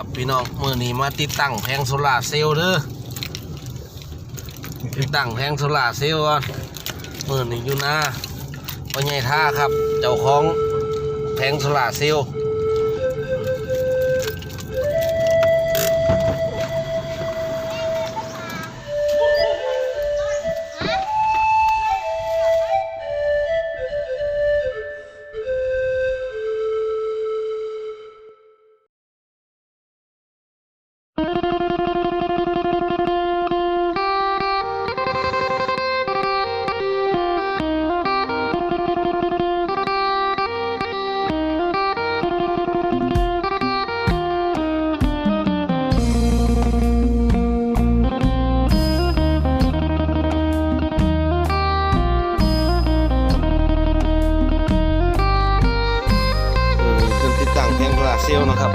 ครับพี่น้องมือนี้มาติดตั้งแผงโซลาเซลล์เด้อติดตั้งแผงโซลาเซลล์ก่อนมือนี้อยู่หน้าพ่อใหญ่ท่าครับ เจ้าของแผงโซลาเซลล์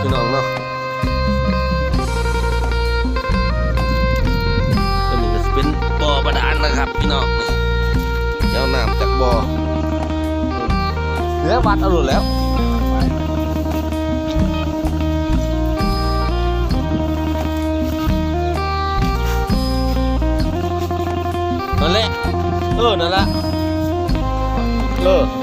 พี่น้องเนาะตัวนี้ก็จะเป็นบ่อบาดาลนะครับ พี่น้องนี่เจ้าน้ำจากบ่อเหลือวัดเอาหลุดแล้วนั่นแหละเออนั่นแหละเออ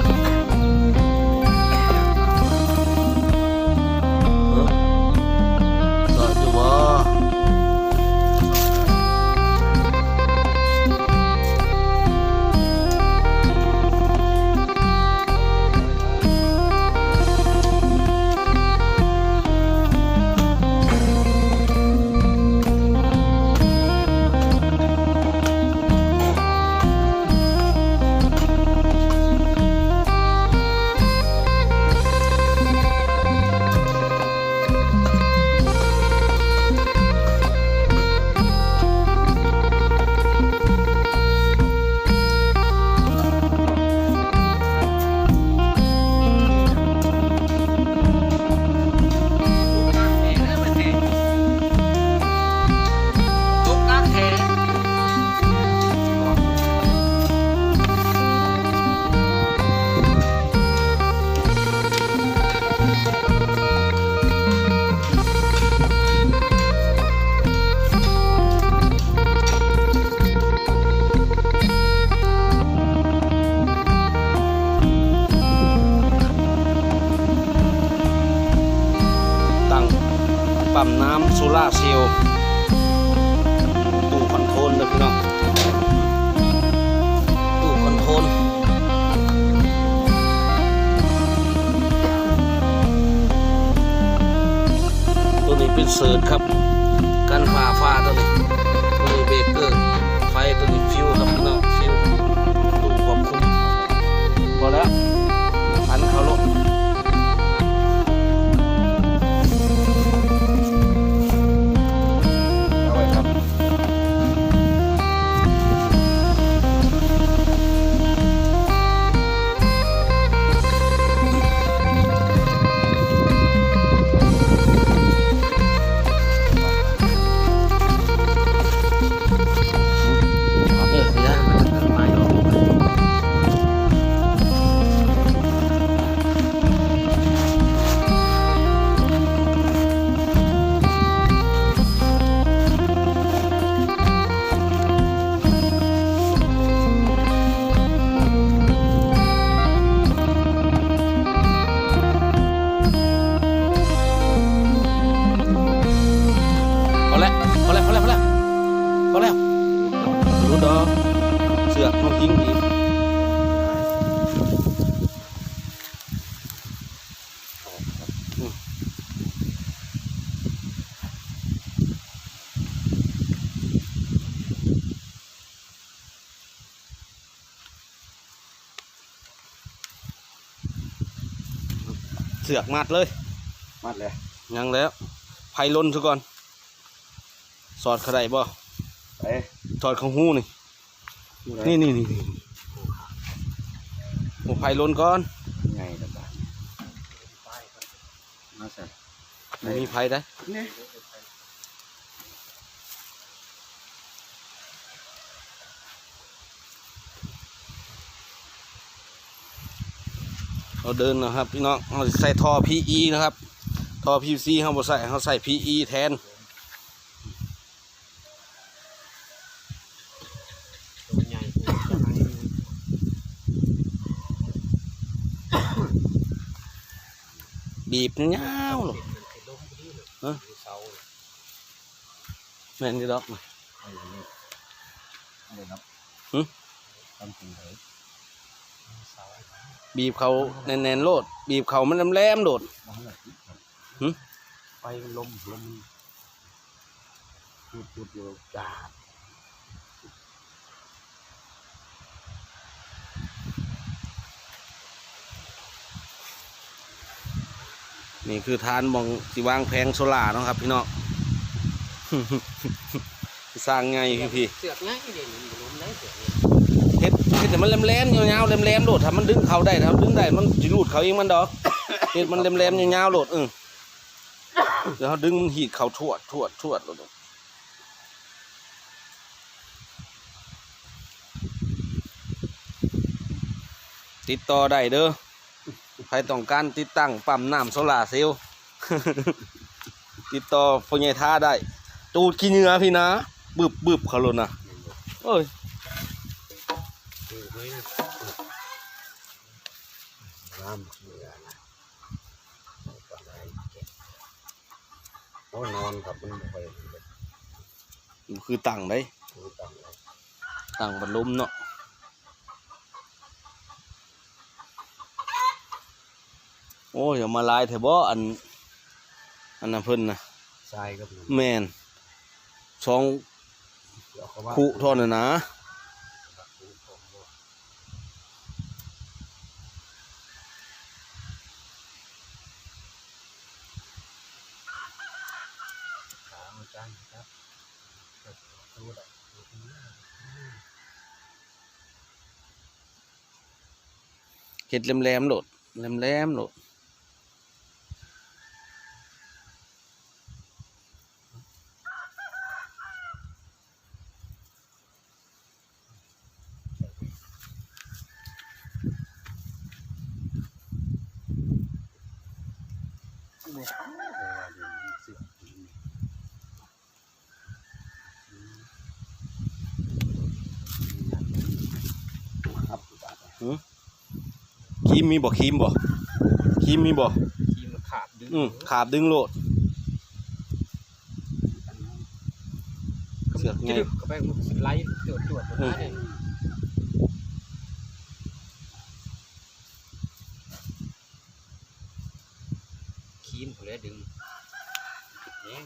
เอ สือกมัดเลย มัดเลยยังแล้วไผ่ลนซะก่อน สอดเขาได้บ่ไปสอดของหูนี่ นี่นี่นี่นี่โอ้ไผ่ลนก่อนไงล่ะบ้ามาใส่บ่มีไผ่ได้ เนี่ยเราเดินนะครับพี่น้องเราใส่ท่อ PE นะครับท่อ PVC เฮาบ่ใส่เฮาใส่ PE แทนตัวใหญ่ตัวใหญ่บีบยาวลงมันติดลมพอดีเลยฮะอยู่เสาเลยแม่นอยู่ดอกไอ้นี่อะไรครับหึทำ บีบเขาแน่นๆโลด บีบเขามันแหลมๆโดดไรติดครับหึไฟมันลมลมพูดพูดอยู่จาดนี่คือทานมองสิวางแพงโซล่าเนาะครับพี่น้อง สร้างไงพี่พี่เสือกง่ายเด่นมันลมได้เสือกเนี่ยเฮ็ดเฮ็ดแต่มันแหลมๆยาวๆแหลมๆโดดถ้ามันดึงเขาได้ถ้ามันดึงได้มันสิรูดเขาเองมันดอกเฮ็ดมันแหลมๆยาวๆโดดเออเดี๋ยวเขาดึงมันหีดเขาทวดทวดทวดโดดติดต่อได้เด้อใครต้องการติดตั้งปั๊มน้ำโซล่าร์เซลล์ติดต่อพญายท่าได้ ตูดขี้เหนื้อพี่นะ บึบบึบเขาโลนะเอ้ยน้ำเหนือนะเฮ้ยโอ้ยนอนกับมันบ่ไปคือตังได้ดูต่างเลยตั้งบรรลุมเนาะโอ้ยอย่ามาลายเถอะบ่อัน อันนั้นเพิ่นนะทรายกับแมนสอง คู่เท่านั้นนะขามันจ้างครับดูได้ดูตรงนี้เฮ็ดแหลมๆโลดแหลมๆโลด ครีมมีบ่ครีมบ่ครีมมีบ่ทีมันขาดดึงอืมขาบดึงโลดเสือกไงจึ๊บเข้าไปมันสไลด์ตรวจตรวจตรวจได้เลยครีมเขาเลยดึงเนี่ย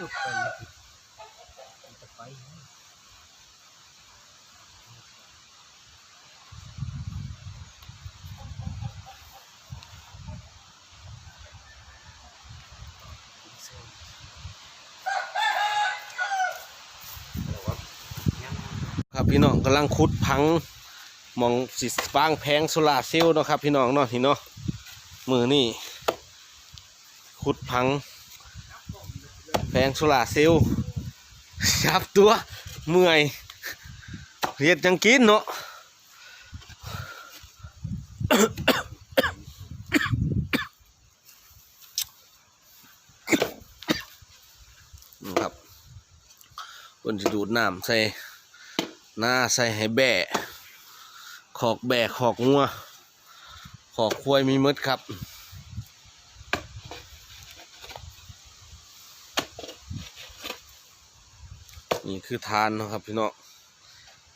จุดไปจะไปครับพี่น้องกำลังขุดพังมองสิฟางแพงโซลาเซลล์นะครับ พี่น้องเนาะนี่เนาะมือนี่ขุดพัง แพงโซลาเซลล์จับตัวเมื่อยเรียดจังกินเนาะนะครับคนจะดูดน้ำใส่หน้าใส่ให้แบะขอกแบะขอกงัวขอกควายมีมดครับ นี่คือทานนะครับพี่น้อง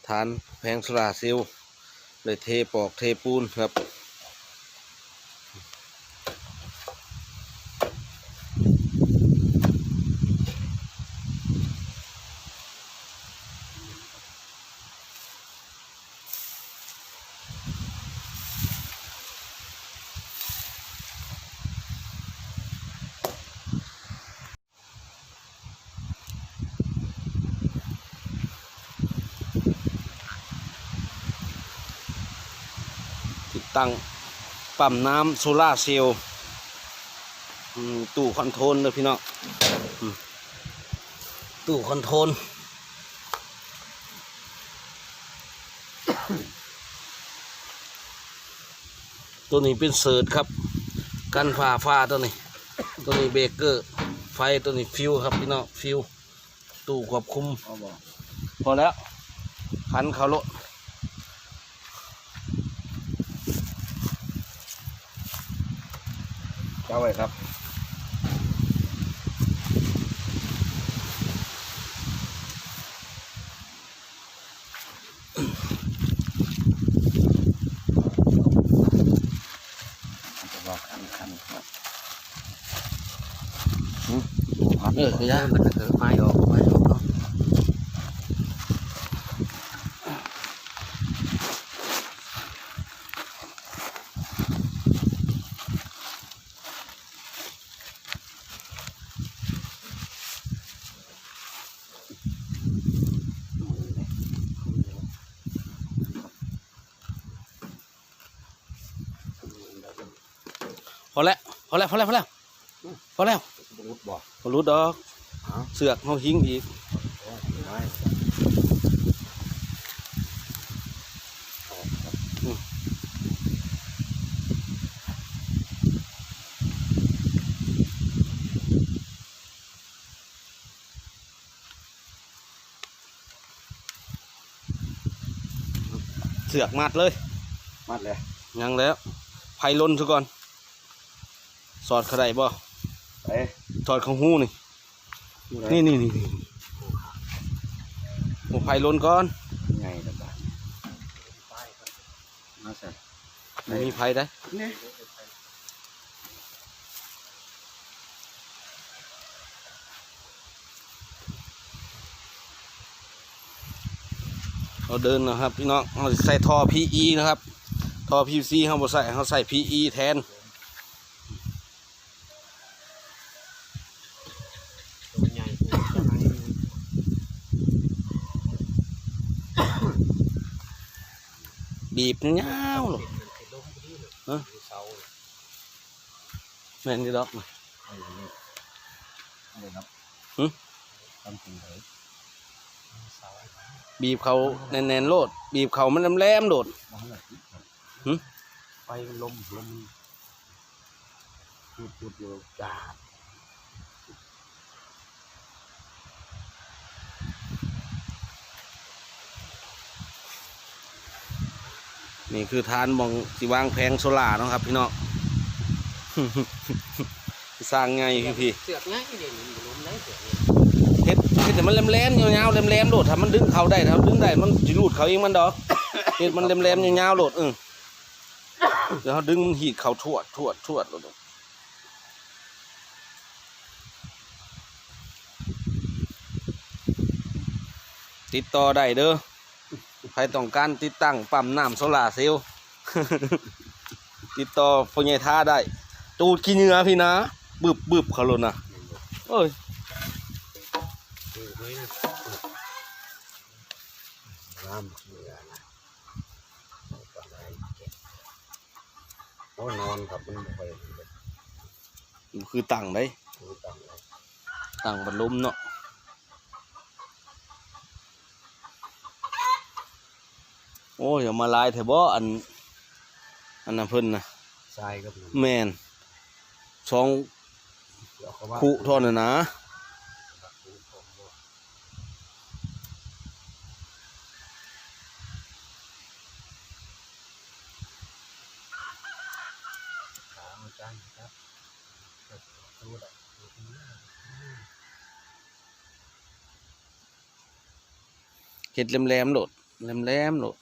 ทานแพงสลาเซลลเลยเทปอกเทปูนครับ ติดตั้งปั๊มน้ำโซล่าร์เซลล์อืมตู้คอนโทรลเลยพี่น้องอืมตู้คอนโทรลตัวนี้เป็นเสิร์ชครับ กันฟ้าฟ้าตัวนี้ ตัวนี้เบรกเกอร์ ไฟตัวนี้ฟิวครับพี่น้องฟิวตู้ควบคุมเอาบอกพอแล้วคันเขาโล เข้าไปครับจะบอกคันคันครับเออคือยามันจะเกิดไม้ออกไม้ออกเนาะ พอแล้วพ อแล้วพอแล้วพอแล้วพอแล้วรุดบอกพอรู้ดอกเอาเสือกเขาหิงอีกโอ้ยไม้ออกครับเสือกมัดเลย มัดเลย ยังแล้วไผ่ลนซะก่อน สอดเขาได้บ่ไปสอดของหูนี่อยู่ไหนี่นี่นี่นี่โอ้ไผ่ลนก่อนไงล่ะบ้านมาใส่ไม่มีไผ่ได้เนี่ยเราเดินนะครับพี่น้องเราใส่ท่อ PE นะครับ ท่อ PVC เขาบ่ใส่เขาใส่ PE แทน ใหญ่จะให้ บีบเงาวๆหรอกฮะแม่นดีดอกนะเลยครับหึทำจริงเลยบีบเขาแน่นๆโลด บีบเขามันแหลมๆโดดมาให้ติดครับหึไฟมันลมลมพูดพูดอยู่จ้าด นี่คือทานมองสิวางแพงโซล่าเนาะครับ พี่น้องสร้างไงพี่พี่เสือกง่ายเด่นลมได้เสือกเฮ็ดเฮ็ดแต่มันแหลมๆยาวๆแหลมๆโดดถ้ามันดึงเขาได้ถ้าดึงได้มันสิรูดเขาเองมันดอกเฮ็ดมันแหลมๆยาวๆโดดเออเดี๋ยวเขาดึงมันหีดเขาทวดทวดทวดโดดติดต่อได้เด้อ ใครต้องการติดตั้งปั๊มน้ำโซล่าเซลล์ติดต่อพญายท่าได้ตูดขี้เหงื่อพี่นะ บึบบึบเขาลดนะเอ้ยนะน้ำเสือนะตอนก็บโอ้นอนครับมันไม่ค่อยมันคือตังได้ตังบรรลุมเนาะ โอ้ยอย่ามาลายเถอะบ่อัน อันนั้นเพิ่นนะทรายกับมันแมนสองเดี๋ยวเขาว่าคู่เท่านั้นนะขามาจ้างครับดูได้เห็ดแหลมๆโหลดแหลมๆโหลด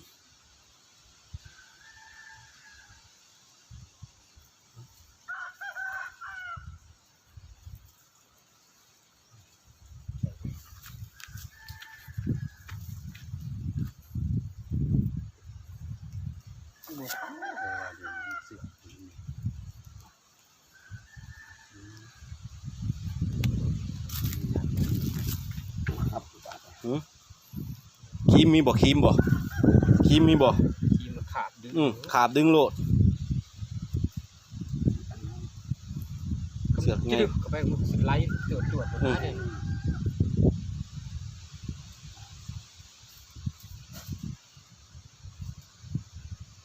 มมีบ่ครีมบ่ครีมมีบ่ทีมันขาดดื้ออืมขาบดึงโลด เสือกไง จะดึกเข้าไปมันสิไล่ตรวจตรวจตรวจมาเนี่ย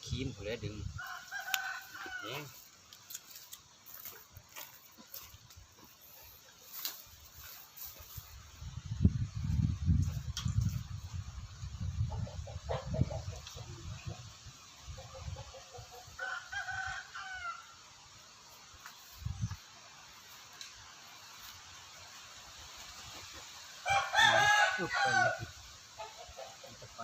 ครีมผมเลยดึงเนี่ย จุดไปมันจะไป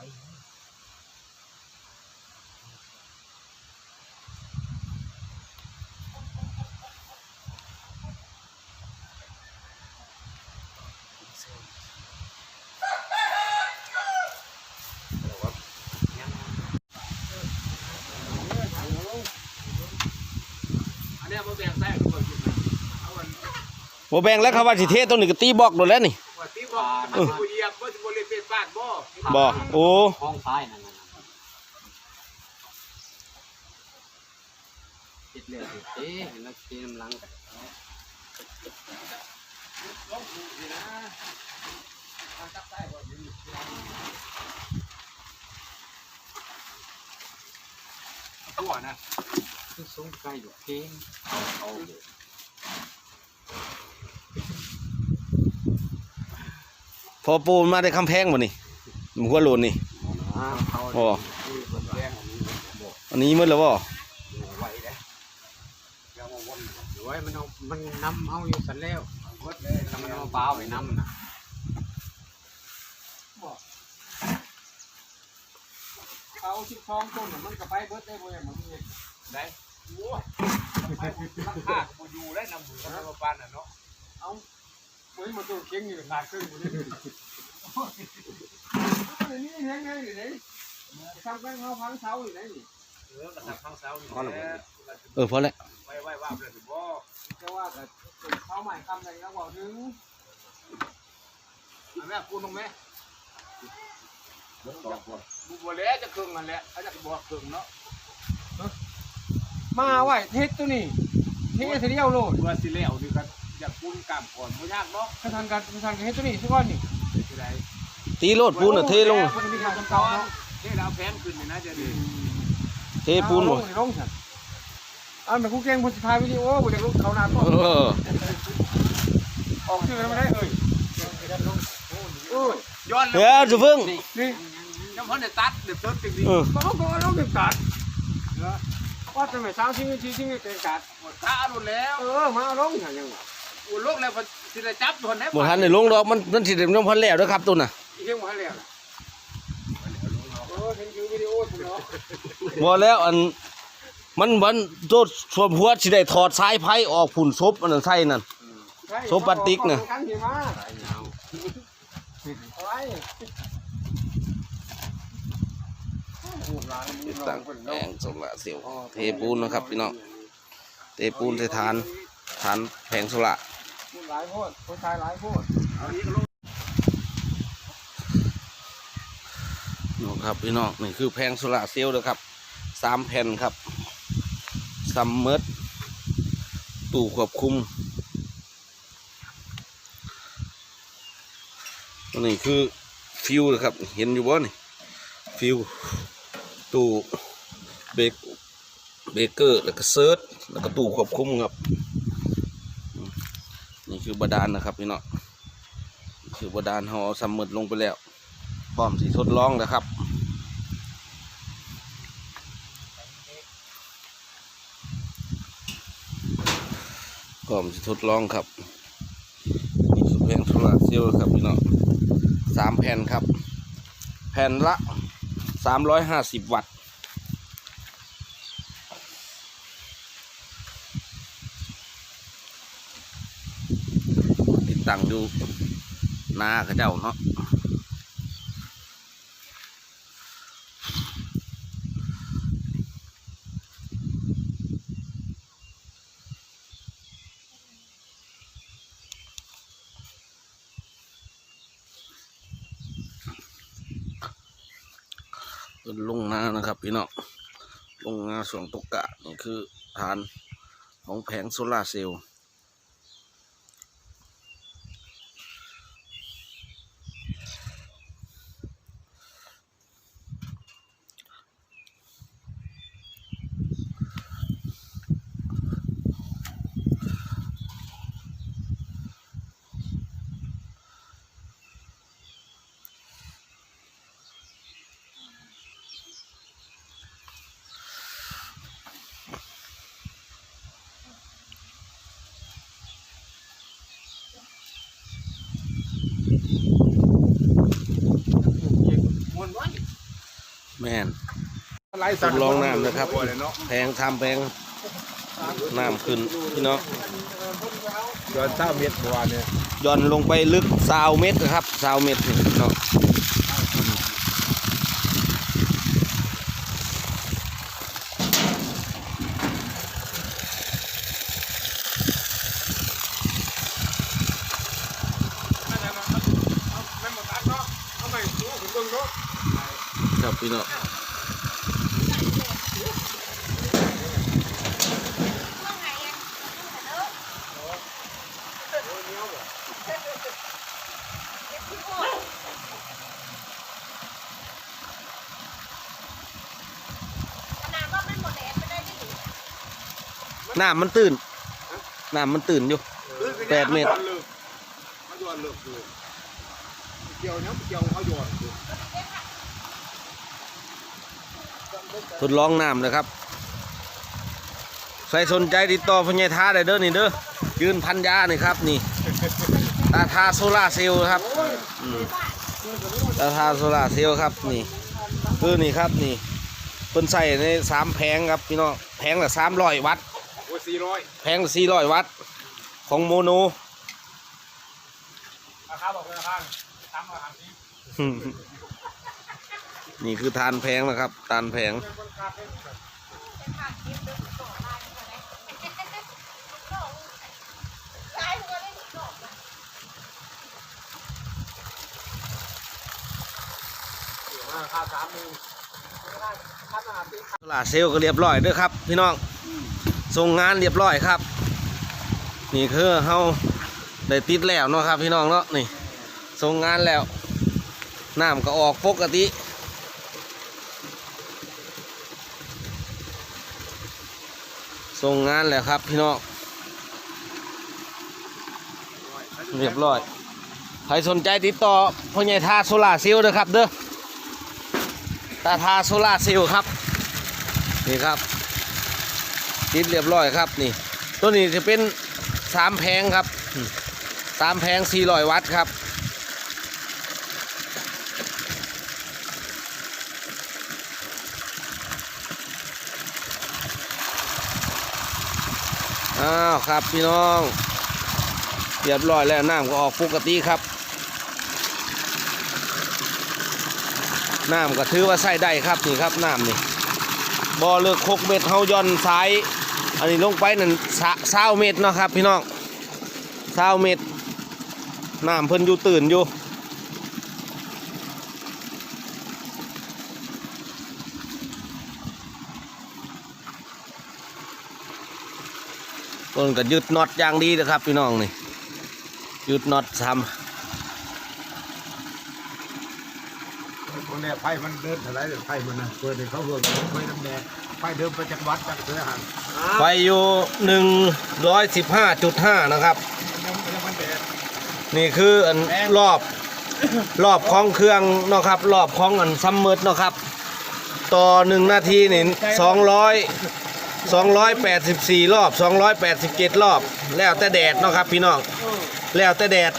อันนี้มาแบ่งใส่ทุกคนกินนะเอาวันบ่แบ่งแล้วครับว่าสิเทตัวนี้ก็ตีบอกโดนแล้วนี่ว่าที่บอกมันสิบ่เหยียบบ่สิบ่เล่นเป็นบ้านบ่บ่โอ้ห้องซ้ายนั่นน่ะติดเหลือติดเอ๊ะเห็นแล้วตีน้ำลังกันตัวนะคือสูงไกลอยู่เพลงเอาเอา พอปูนมาได้คำแพงบ่นี่หมันหัวโลนนี่เอาอ๋อคือคนแรงอันนี้บอกอันนี้มืดแล้วบ่ไว้เด้อยังมาวนหรือว่ามันเอามันนำเอาอยู่สันแล้วเบิดเลยแล้วมันเอาปลาไว้นำน่ะเขาสิบสองต้นน่ะมันก็ไปเบิดได้บ่อย่างมันมีได้โอ้ยราคาก็บ่อยู่ได้นำมือกันมาปานน่ะเนาะเอา เฮ้ยมันตัวเก่งอยู่ขาดครึ่งบ่ได้อันนี้แฮงไงอยู่ไหนทำกันเฮาพังเสาอยู่ไหนนี่เออกระทับพังเสาอยู่แหละเออพอแล้วไว้ไว้ว่าเลยถึงบ่จะว่าแต่เขาใหม่คำไหนแล้วบอกถึงอันนี้คุณตรงไหมบุบเล่จะเครึ่องมันแหละเขาจะบอกเครึ่องเนาะมาไหวเทสตัวนี้เทสเดียวโลดเมื่อสิแล้วนี่ก็อ ยากปุ้นกล้ามก่อนบ่ยากเนาะกระทันกันกระทันกันเทสตัวนี้สักก้อนนี่สิได้ตีโลดปูนน่ะเทลง มันมีการจำกัดเนาะเท่แล้วแพนขึ้นนี่นะจะดีเทปูนลบ่งลงสันอันเป็นคู่แข่งผู้ถ่ายวิดีโอผู้เด็กลูกเขาหน้าต้นเออออกชื่อกันไม่ได้เอ่ยเออย้อนเดี๋ยวจะเพิ่งนี่ยังพอได้ตัดเดี๋ยวเติมจริงดีเออก็ก็เราเก็บกัดว่าจะไม่สร้างสิ่งที่สิ่งที่เก็บกัดหมดตาโดนแล้วเออมาลงอย่างยังโอ้โลกแล้วพอสิได้จับโดนได้บ่ทันได้ลงดอกมันมันสิได้ลงพันแล้วเด้อครับตัวน่ะอีกเรื่องมาแล้วเออเห็นคือวิดีโอคุณเนาะบ่แล้วอันมันวันโตส่วนหัวสิได้ถอดสายไผออกผุ่นซบอันนั้นใส่นั่นโซปาติกน่ะกันหิมะอะไรติดตั้งแผงโซลาร์เซลล์เทปูนนะครับพี่น้องเทปูนใส่ฐานฐานแผงโซลาร์ หลายโพดผู้ชายหลายโพดนะครับพี่น้องนี่คือแผงโซลาเซลล์นะครับสามแผ่นครับซัมเมอร์ตู้ควบคุมนี้คือฟิวนะครับ เห็นอยู่บ่นี่ฟิวตู้เบรกเบรกเกอร์แล้วก็เซิร์ชแล้วก็ตู้ควบคุมครับ คือบาดาลนะครับพี่น้องนี่คือบาดาลเขาเอาซัมมอร์ลงไปแล้วพร้อมสีทดลองแล้วครับพร้อมสีทดลองครับนี่คือแผ่นโซลาร์เซลล์ครับพี่น้องสามแผ่นครับ แผ่นละสามร้อยห้าสิบวัตต์ ตั้งอยู่น้ากระเจ้าเนาะลงนานะครับพี่น้องลงงาส่วงตกกะนี่คือฐานของแผงโซลาร์เซลล์ อะไรทดลองน้ำนะครับ แพงทำแพงน้ำขึ้นพี่น้องเดือนเช้าเม็ดบัวเนี่ยย่อนลงไปลึกสาวเมตรนะครับสาวเมตรนี่เนาะ ไม่หมดตัดเนาะเอาไปสู้ถึงเบิ่งเนาะ ครับพี่น้อง ขนาดว่าไม่หมดแดดไปได้ดิ น้ำมันตื่นน้ำมันตื่นอยู่ แปดเมตร เขาโยนเลิกอยู่เกี่ยวเนี้ยเกี่ยวเขาโยนอยู่ทดลองน้ำเลยครับใครสนใจติดต่อพญายท้าได้เด้อนี่เด้อยืนพันยานี่ครับนี่ ตาทาโซล่าร์เซลล์ครับอืมตาทาโซล่าร์เซลล์ครับนี่ คือนี่ครับนี่เพิ่นใส่ในสามแผงครับพี่น้องแผงละสามร้อยวัตต์โอ้ สี่ร้อยแผงละสี่ร้อยวัตต์ของโมโนราคาบอกราคาตามราคาที่นี่คือทานแพงนะครับ ทานแพงได้หัวได้หนึ่งดอกราคาสามหมื่นค่าอาหารที่โซลาร์เซลล์ก็เรียบร้อยเด้วยครับ พี่น้อง ส่งงานเรียบร้อยครับ นี่คือเฮาได้ติดแล้วเนาะครับพี่น้องเนาะนี่ส่งงานแล้วน้ำก็ออกปกติส่งงานแล้วครับพี่น้องเรียบร้อยใครสนใจติดต่อพ่อใหญ่ทาโซลาเซลล์เด้อครับเด้อตาทาโซลาเซลล์ครับ นี่ครับ ติดเรียบร้อยครับนี่ ตัวนี้จะเป็นสามแพงครับสามแพงสี่ร้อยวัตต์ครับ อ้าวครับพี่น้อง เรียบร้อยแล้วน้ำก็ออกปกติครับน้ำก็ถือว่าใส่ได้ครับนี่ครับน้ำนี่บ่อเลือกคกเม็ดเฮาย่อนซ้าย อันนี้ลงไปนั่นเศร้าเม็ดเนาะครับ พี่น้องเศร้าเม็ดน้ำเพิ่นอยู่ตื่นอยู่ต้นก็ยึดน็อตอย่างดีนะครับ พี่น้องนี่ยึดน็อตทคนนี่ยไฟมันเดินเท่าไรเดี๋ยไฟมันนะเพื่อนเขาเพื่อไฟน้ำแดงไฟเดิมไปจากวัดจากเสือหัน ไฟอยู่หนึ่งร้อยสิบห้าจุดห้านะครับยังยังมันแดดนี่คืออันรอบรอบของเครื่องเนาะครับ รอบของอันซัมเมอร์เนาะครับ ต่อหนึ่งนาทีนี่สองร้อยสองร้อยแปดสิบสี่รอบสองร้อยแปดสิบเจ็ดรอบ แล้วแต่แดดเนาะครับ พี่น้องแล้วแต่แดด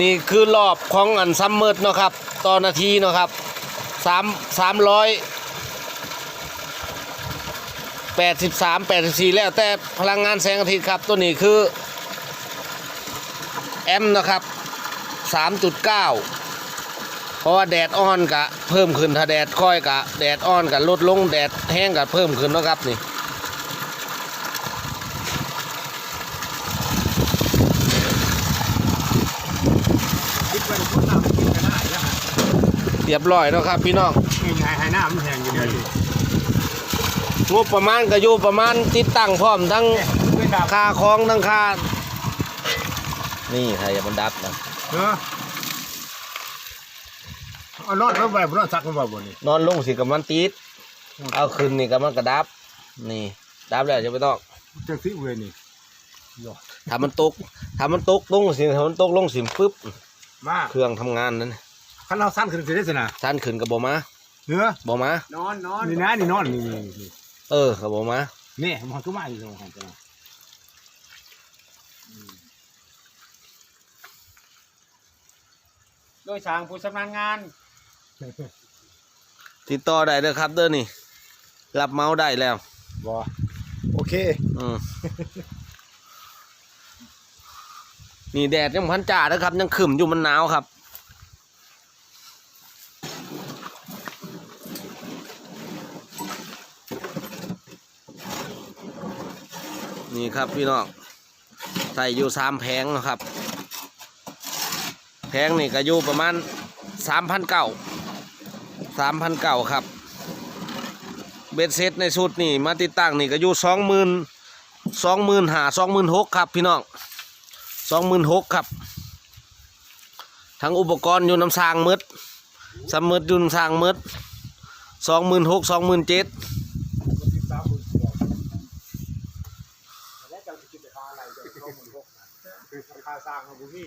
นี่คือรอบของอันซัมเมอร์เนาะครับ ต่อนาทีเนาะครับสามสามร้อย แปดสิบสามแล้วแต่พลังงานแสงอาทิตย์ครับ ตัวนี้คือ แอมนะครับ 3.9 เพราะว่าแดดอ่อนกะเพิ่มขึ้นถ้าแดดค่อยกะแดดอ่อนกะลดลงแดดแห้งกะเพิ่มขึ้นนะครับนี่เรียบร้อยนะครับพี่น้องง่ายๆให้น้ำมันแห้งอยู่เดียวดิ งบประมาณก็อยู่ประมาณติดตั้งพร้อมทั้งไม่ดับค่าของทั้งค่านี่ใครอย่ามันดับนะเออเอานอนแล้วแบบนอนซักมันบ่บ่นี่นอนลงสิกับมันติด เอาขึ้นนี่กับมันกระดับ นี่ดับแล้วจะไม่ต้องจังสิเวยนี่ถ้ามันตกถ้ามันตกลงสิถ้ามันตกลงสิปึ๊บมาเครื่องทำงานนั้นคันเราสั้นขึ้นสิได้สินะสั้นขึ้นกับบ่มาเนื้อบ่มานอนนอนนี่นะนี่นอนนี่นี่นี่ เออกับบ่มานี่มันก็มาอยู่ตรงหันจังโดยทางผู้ชำนาญงานติดต่อได้เด้อครับ เด้อนี่ รับเมาส์ได้แล้วบ่โอเค อืมนี่แดดยังพันจ่าเด้อครับ ยังขึ้มอยู่มันหนาวครับ นี่ครับพี่น้องใส่อยู่สามแผงนะครับ แผงนี่ก็อยู่ประมาณสามพันเก้าสามพันเก้าครับ เบ็ดเซตในชุดนี่มาติดตั้งนี่ก็อยู่สองหมื่นสองหมื่นหาสองหมื่นหกครับพี่น้องสองหมื่นหกครับ ทั้งอุปกรณ์อยู่น้ำสางมืดสำมืดอยุ่นำสางมืดสองหมื่นหกสองหมื่นเจ็ด